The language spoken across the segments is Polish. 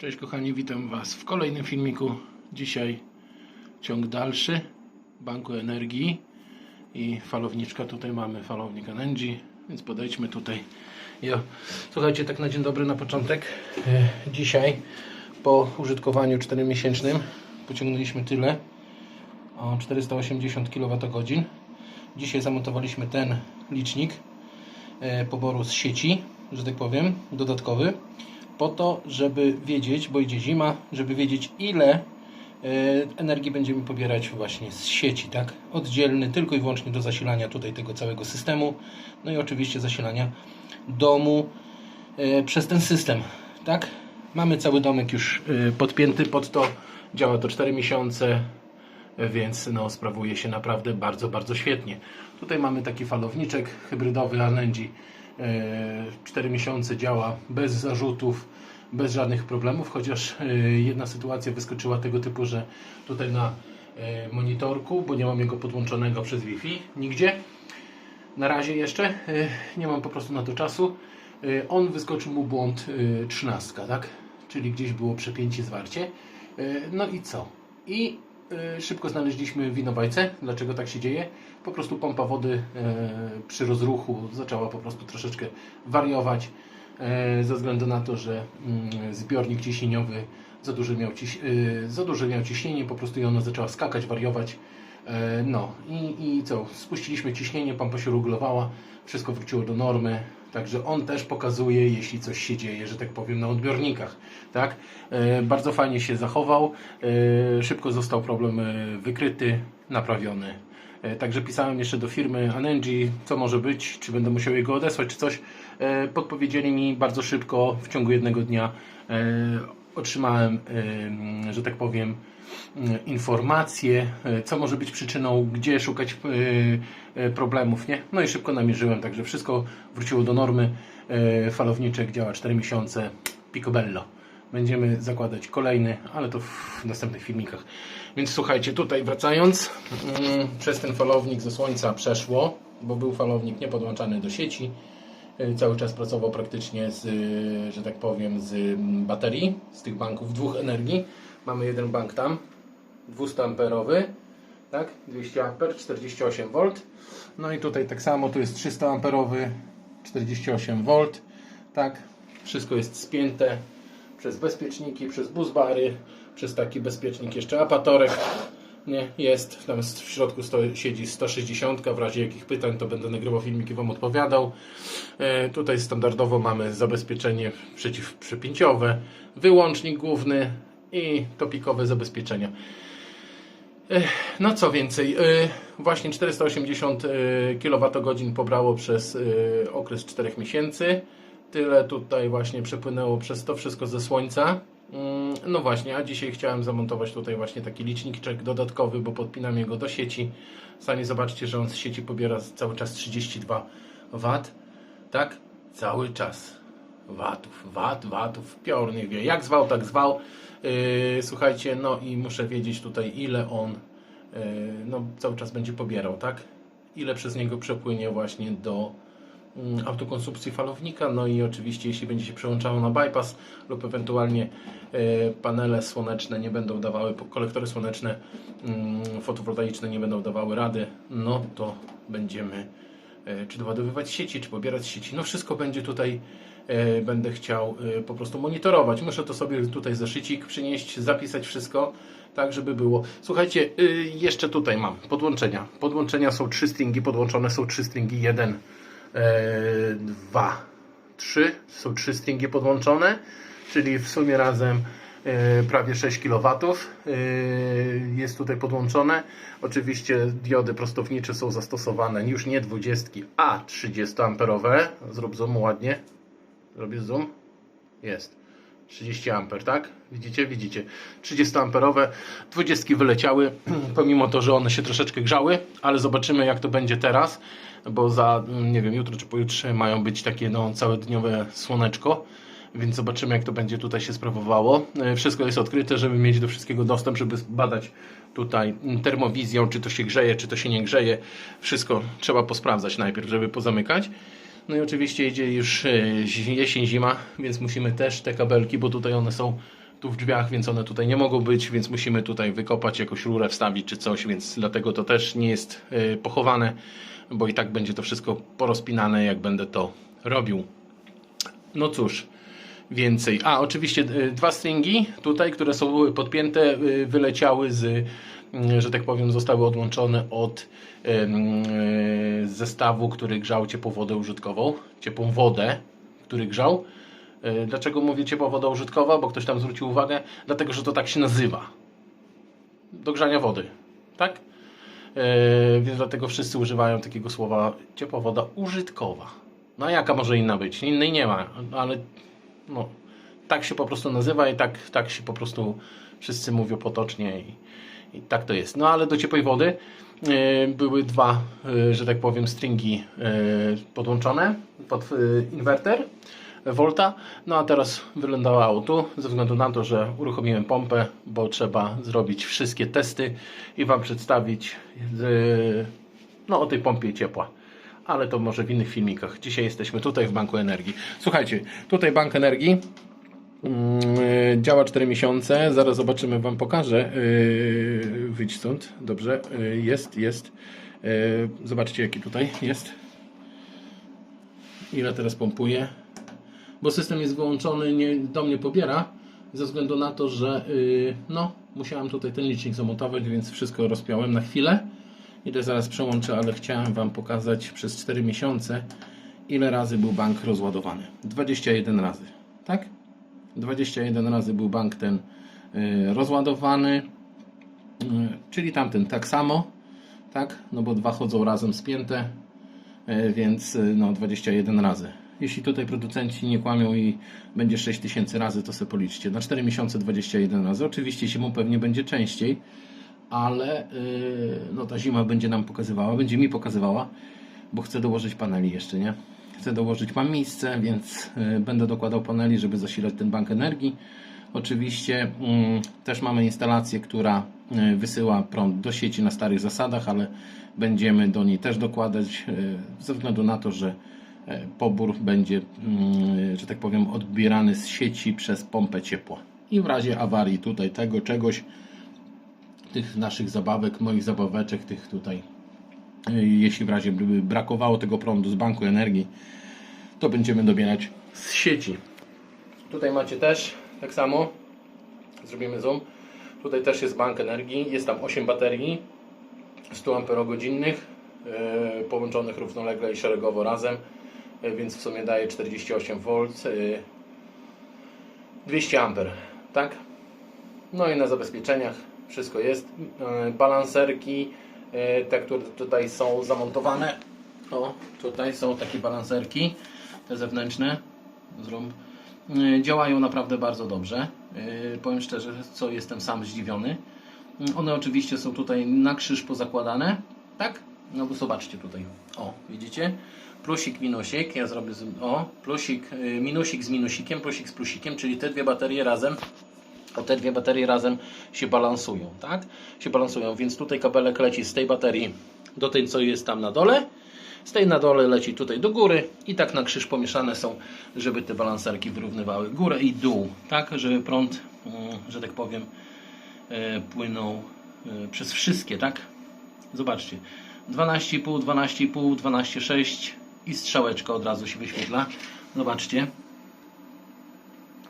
Cześć kochani, witam Was w kolejnym filmiku. Dzisiaj ciąg dalszy Banku Energii i falowniczka. Tutaj mamy falownik Energy, więc podejdźmy tutaj. Ja, słuchajcie, tak na dzień dobry na początek. E, Dzisiaj po użytkowaniu 4-miesięcznym pociągnęliśmy tyle o 480 kWh. Dzisiaj zamontowaliśmy ten licznik e, poboru z sieci, że tak powiem, dodatkowy, po to, żeby wiedzieć, bo idzie zima, żeby wiedzieć ile e, energii będziemy pobierać właśnie z sieci, tak? Oddzielny tylko i wyłącznie do zasilania tutaj tego całego systemu, no i oczywiście zasilania domu e, przez ten system, tak? Mamy cały domek już e, podpięty pod to, działa to 4 miesiące, więc no, sprawuje się naprawdę bardzo, bardzo świetnie. Tutaj mamy taki falowniczek hybrydowy Anendi. 4 miesiące działa bez zarzutów, bez żadnych problemów, chociaż e, jedna sytuacja wyskoczyła tego typu, że tutaj na e, monitorku, bo nie mam jego podłączonego przez Wi-Fi nigdzie, na razie jeszcze, e, nie mam po prostu na to czasu, e, on wyskoczył mu błąd e, 13, tak? Czyli gdzieś było przepięcie, zwarcie. E, No i co? I e, szybko znaleźliśmy winowajcę. Dlaczego tak się dzieje? Po prostu pompa wody e, przy rozruchu zaczęła po prostu troszeczkę wariować e, ze względu na to, że mm, zbiornik ciśnieniowy za duże miał, ciś, e, za duże miał ciśnienie, po prostu i ona zaczęła skakać, wariować. E, No i, i co? Spuściliśmy ciśnienie, pompa się regulowała, wszystko wróciło do normy. Także on też pokazuje, jeśli coś się dzieje, że tak powiem, na odbiornikach. Tak? E, bardzo fajnie się zachował. E, szybko został problem e, wykryty, naprawiony. Także pisałem jeszcze do firmy Anengi, co może być, czy będę musiał jego odesłać, czy coś. Podpowiedzieli mi bardzo szybko, w ciągu jednego dnia otrzymałem, że tak powiem, informacje, co może być przyczyną, gdzie szukać e, e, problemów, nie? No i szybko namierzyłem, także wszystko wróciło do normy. E, Falowniczek działa 4 miesiące, picobello. Będziemy zakładać kolejny, ale to w następnych filmikach. Więc słuchajcie, tutaj wracając, mm, przez ten falownik ze słońca przeszło, bo był falownik niepodłączany do sieci. Y, Cały czas pracował praktycznie z, y, że tak powiem, z mm, baterii, z tych banków dwóch energii. Mamy jeden bank tam, 200 amperowy, tak? 200 amper, 48 V. No i tutaj tak samo, tu jest 300 amperowy, 48 V, tak? Wszystko jest spięte przez bezpieczniki, przez busbary, przez taki bezpiecznik jeszcze apatorek. Nie, jest, tam w środku siedzi 160, w razie jakich pytań to będę nagrywał filmiki, Wam odpowiadał. E, tutaj standardowo mamy zabezpieczenie przeciwprzepięciowe, wyłącznik główny i topikowe zabezpieczenia. E, No co więcej, e, właśnie 480 kWh pobrało przez e, okres 4 miesięcy. Tyle tutaj właśnie przepłynęło przez to wszystko ze słońca. Mm, No właśnie, a dzisiaj chciałem zamontować tutaj właśnie taki liczniczek dodatkowy, bo podpinam jego do sieci. Sami zobaczcie, że on z sieci pobiera cały czas 32 W. Tak? Cały czas. Watów, wat, watów, piornych wie. Jak zwał, tak zwał. Yy, słuchajcie, no i muszę wiedzieć tutaj, ile on yy, no, cały czas będzie pobierał, tak? Ile przez niego przepłynie właśnie do autokonsumpcji falownika, no i oczywiście jeśli będzie się przełączało na bypass lub ewentualnie e, panele słoneczne nie będą dawały, kolektory słoneczne mm, fotowoltaiczne nie będą dawały rady, no to będziemy e, czy doładowywać sieci, czy pobierać sieci, no wszystko będzie tutaj e, będę chciał po prostu monitorować. Muszę to sobie tutaj zeszycik przynieść, zapisać wszystko, tak żeby było. Słuchajcie, y, jeszcze tutaj mam podłączenia. Podłączenia są trzy stringi, podłączone są trzy stringi, jeden, dwa, trzy. Są trzy stringi podłączone, czyli w sumie razem e, prawie 6 kW e, jest tutaj podłączone. Oczywiście diody prostownicze są zastosowane już nie 20, a 30 amperowe. Zrób zoom ładnie. Robię zoom. Jest. 30 amper, tak? Widzicie? Widzicie. 30 amperowe. 20 wyleciały, pomimo to, że one się troszeczkę grzały, ale zobaczymy jak to będzie teraz, bo za, mm, nie wiem, jutro czy pojutrze mają być takie no, całodniowe słoneczko, więc zobaczymy jak to będzie tutaj się sprawowało. E, Wszystko jest odkryte, żeby mieć do wszystkiego dostęp, żeby badać tutaj mm, termowizją, czy to się grzeje, czy to się nie grzeje. Wszystko trzeba posprawdzać najpierw, żeby pozamykać. No i oczywiście idzie już e, jesień, zima, więc musimy też te kabelki, bo tutaj one są tu w drzwiach, więc one tutaj nie mogą być, więc musimy tutaj wykopać jakąś rurę, wstawić czy coś, więc dlatego to też nie jest y, pochowane, bo i tak będzie to wszystko porozpinane, jak będę to robił. No cóż, więcej. A, oczywiście y, dwa stringi tutaj, które są podpięte, wyleciały z, że tak powiem, zostały odłączone od y, zestawu, który grzał ciepłą wodę użytkową, ciepłą wodę, który grzał. Y, Dlaczego mówię ciepła woda użytkowa? Bo ktoś tam zwrócił uwagę, dlatego że to tak się nazywa. Do grzania wody, tak? Yy, więc dlatego wszyscy używają takiego słowa ciepła woda użytkowa. No a jaka może inna być? Innej nie ma, ale no, tak się po prostu nazywa i tak, tak się po prostu wszyscy mówią potocznie i, i tak to jest. No ale do ciepłej wody yy, były dwa, yy, że tak powiem, stringi yy, podłączone pod inwerter Volta. No a teraz wylądowało tu ze względu na to, że uruchomiłem pompę, bo trzeba zrobić wszystkie testy i Wam przedstawić no, o tej pompie ciepła. Ale to może w innych filmikach. Dzisiaj jesteśmy tutaj w Banku Energii. Słuchajcie, tutaj Bank Energii Działa 4 miesiące. Zaraz zobaczymy, Wam pokażę. Yy, Wyjdź stąd. Dobrze. Yy, Jest, jest. Zobaczcie, jaki tutaj jest. Ile teraz pompuje. Bo system jest wyłączony, nie, do mnie pobiera. Ze względu na to, że yy, no, musiałem tutaj ten licznik zamontować, więc wszystko rozpiąłem na chwilę. I to zaraz przełączę, ale chciałem Wam pokazać przez 4 miesiące, ile razy był bank rozładowany. 21 razy. Tak? 21 razy był bank ten y, rozładowany, y, czyli tamten tak samo, tak? No bo dwa chodzą razem spięte, y, więc no 21 razy. Jeśli tutaj producenci nie kłamią i będzie 6000 razy, to sobie policzcie. Na 4 miesiące 21 razy. Oczywiście zimą pewnie będzie częściej, ale no ta zima będzie nam pokazywała, będzie mi pokazywała, bo chcę dołożyć paneli jeszcze, nie? Chcę dołożyć, mam miejsce, więc y, będę dokładał paneli, żeby zasilać ten bank energii. Oczywiście mm, też mamy instalację, która y, wysyła prąd do sieci na starych zasadach, ale będziemy do niej też dokładać y, ze względu na to, że pobór będzie, mm, że tak powiem, odbierany z sieci przez pompę ciepła. I w razie awarii tutaj tego czegoś, tych naszych zabawek, moich zabaweczek, tych tutaj, jeśli w razie by brakowało tego prądu z banku energii, to będziemy dobierać z sieci. Tutaj macie też tak samo, zrobimy zoom, tutaj też jest bank energii, jest tam 8 baterii 100 Ah yy, połączonych równolegle i szeregowo razem, yy, więc w sumie daje 48V, yy, 200 A, tak? No i na zabezpieczeniach wszystko jest. Yy, Balanserki, te, które tutaj są zamontowane. O, tutaj są takie balanserki, te zewnętrzne. Zrób. Yy, Działają naprawdę bardzo dobrze. Yy, Powiem szczerze, co jestem sam zdziwiony. One oczywiście są tutaj na krzyż pozakładane, tak? No bo zobaczcie tutaj. O, widzicie? Plusik, minusik. Ja zrobię. z- O, plusik, minusik z minusikiem, plusik z plusikiem, czyli te dwie baterie razem o te dwie baterie razem się balansują, tak? Się balansują, więc tutaj kabelek leci z tej baterii do tej, co jest tam na dole. Z tej na dole leci tutaj do góry i tak na krzyż pomieszane są, żeby te balanserki wyrównywały górę i dół, tak? Żeby prąd, mm, że tak powiem, e, płynął e, przez wszystkie, tak? Zobaczcie. 12,5, 12,5, 12,6 i strzałeczka od razu się wyświetla. Zobaczcie.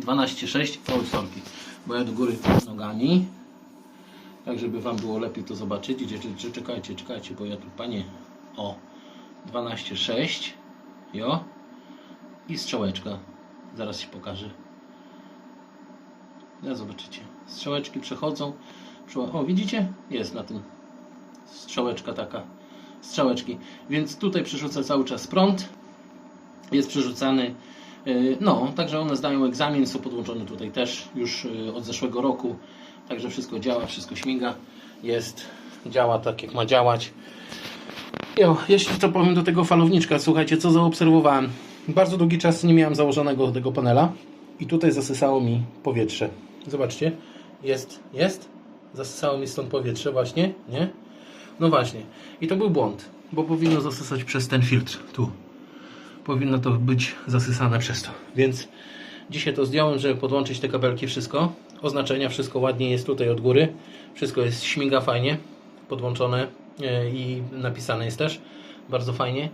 12,6 o, sorki, bo ja do góry nogami. Tak żeby wam było lepiej to zobaczyć. Czekajcie, czekajcie, bo ja tu panie o 12,6 jo? I strzałeczka. Zaraz się pokażę ja zobaczycie. Strzałeczki przechodzą. Przecho- o widzicie? jest na tym. Strzałeczka taka. Strzałeczki, więc tutaj przerzuca cały czas prąd. Jest przerzucany. Yy, No, także one zdają egzamin, są podłączone tutaj też już yy, od zeszłego roku. Także wszystko działa, wszystko śmiga. Jest, działa tak jak ma działać. Jo, jeśli to powiem do tego falowniczka, słuchajcie, co zaobserwowałem. Bardzo długi czas nie miałem założonego tego panela i tutaj zasysało mi powietrze. Zobaczcie, jest, jest, zasysało mi stąd powietrze właśnie, nie? No właśnie. I to był błąd, bo powinno zasysać przez ten filtr tu powinno to być zasysane przez to. Więc Dzisiaj to zdjąłem, żeby podłączyć te kabelki, wszystko. Oznaczenia, wszystko ładnie jest tutaj od góry. Wszystko jest, śmiga fajnie, podłączone e, i napisane jest też bardzo fajnie.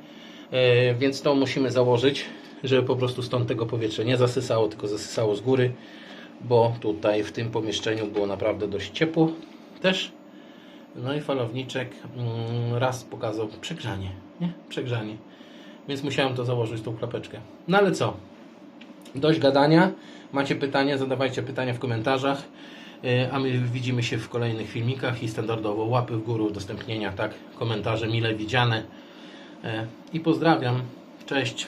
E, Więc to musimy założyć, żeby po prostu stąd tego powietrza nie zasysało, tylko zasysało z góry, bo tutaj w tym pomieszczeniu było naprawdę dość ciepło też. No i falowniczek mm, raz pokazał przegrzanie, nie? Przegrzanie. Więc musiałem to założyć, tą klapeczkę. No ale co? Dość gadania. Macie pytania, zadawajcie pytania w komentarzach. Yy, A my widzimy się w kolejnych filmikach i standardowo łapy w górę, udostępnienia, tak, komentarze mile widziane. Yy, I pozdrawiam. Cześć.